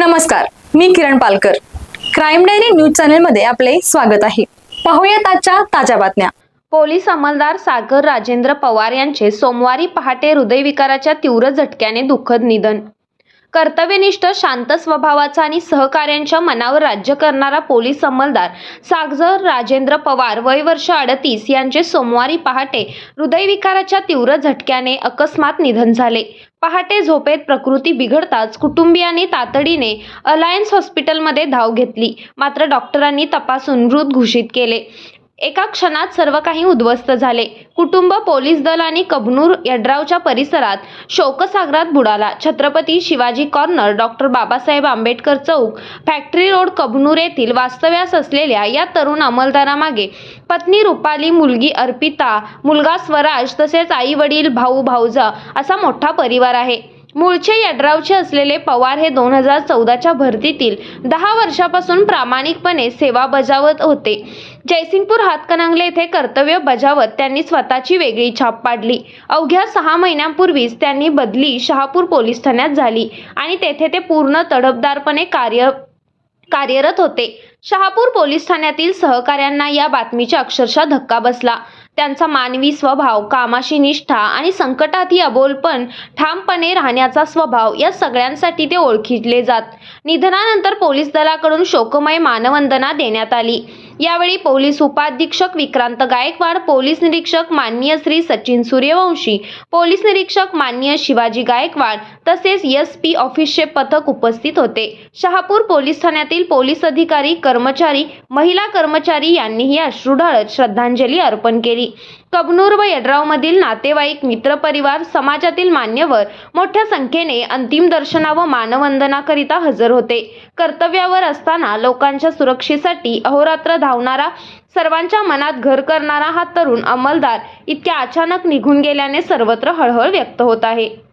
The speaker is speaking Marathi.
नमस्कार मी Kiran Palkar. Crime diary news चॅनलमध्ये आपले स्वागत आहे. पाहूयात आजच्या ताज्या बातम्या. पोलीस अंमलदार सागर राजेंद्र पवार यांचे सोमवारी पहाटे हृदयविकाराच्या तीव्र झटक्याने दुःखद निधन. कर्तव्यनिष्ठ शांत स्वभावाचा आणि सहकार्यांच्या मनावर राज्य करणारा पोलीस अंमलदार सागजर राजेंद्र पवार वय वर्ष अडतीस यांचे सोमवारी पहाटे हृदयविकाराच्या तीव्र झटक्याने अकस्मात निधन झाले. पहाटे झोपेत प्रकृती बिघडताच कुटुंबियांनी तातडीने अलायन्स हॉस्पिटलमध्ये धाव घेतली. मात्र डॉक्टरांनी तपासून मृत घोषित केले. एका क्षणात सर्व काही उद्ध्वस्त झाले. कुटुंब पोलीस दल आणि कबनूर यड्रावच्या परिसरात शोकसागरात बुडाला. छत्रपती शिवाजी कॉर्नर डॉक्टर बाबासाहेब आंबेडकर चौक फॅक्टरी रोड कबनूर येथील वास्तव्यास असलेल्या या तरुण अंमलदारामागे पत्नी रुपाली मुलगी अर्पिता मुलगा स्वराज तसेच आई वडील भाऊ भाऊजा असा मोठा परिवार आहे. मूळचे यड्रावचे असलेले पवार हे दोन हजार चौदाच्या भरतीतील दहा वर्षापासून प्रामाणिकपणे सेवा बजावत होते. जयसिंगपूर हातकणंगले येथे कर्तव्य बजावत त्यांनी स्वतःची वेगळी छाप पाडली. अवघ्या सहा महिन्यांपूर्वीच त्यांनी बदली शहापूर पोलीस ठाण्यात झाली आणि तेथे ते पूर्ण तडफदारपणे कार्य कार्यरत होते. शहापूर पोलीस ठाण्यातील सहकाऱ्यांना या बातमीचा अक्षरशः धक्का बसला. त्यांचा मानवी स्वभाव कामाशी निष्ठा आणि संकटातही अबोलपण ठामपणे राहण्याचा स्वभाव या सगळ्यांसाठी ते ओळखले जात. निधनानंतर पोलीस दलाकडून शोकमय मानवंदना देण्यात आली. यावेळी पोलीस उपाधीक्षक विक्रांत गायकवाड पोलीस निरीक्षक माननीय श्री सचिन सूर्यवंशी पोलीस निरीक्षक माननीय शिवाजी गायकवाड तसेच एस पी ऑफिसचे पथक उपस्थित होते. शहापूर पोलीस ठाण्यातील पोलीस अधिकारी कर्मचारी महिला कर्मचारी यांनीही अश्रू ढाळत श्रद्धांजली अर्पण केली. कबनूर व यड्रावमधील नातेवाईक मित्रपरिवार समाजातील मान्यवर मोठ्या संख्येने अंतिम दर्शना व मानवंदनाकरिता हजर होते. कर्तव्यावर असताना लोकांच्या सुरक्षेसाठी अहोरात्र धावणारा सर्वांच्या मनात घर करणारा हा तरुण अंमलदार इतक्या अचानक निघून गेल्याने सर्वत्र हळहळ व्यक्त होत आहे.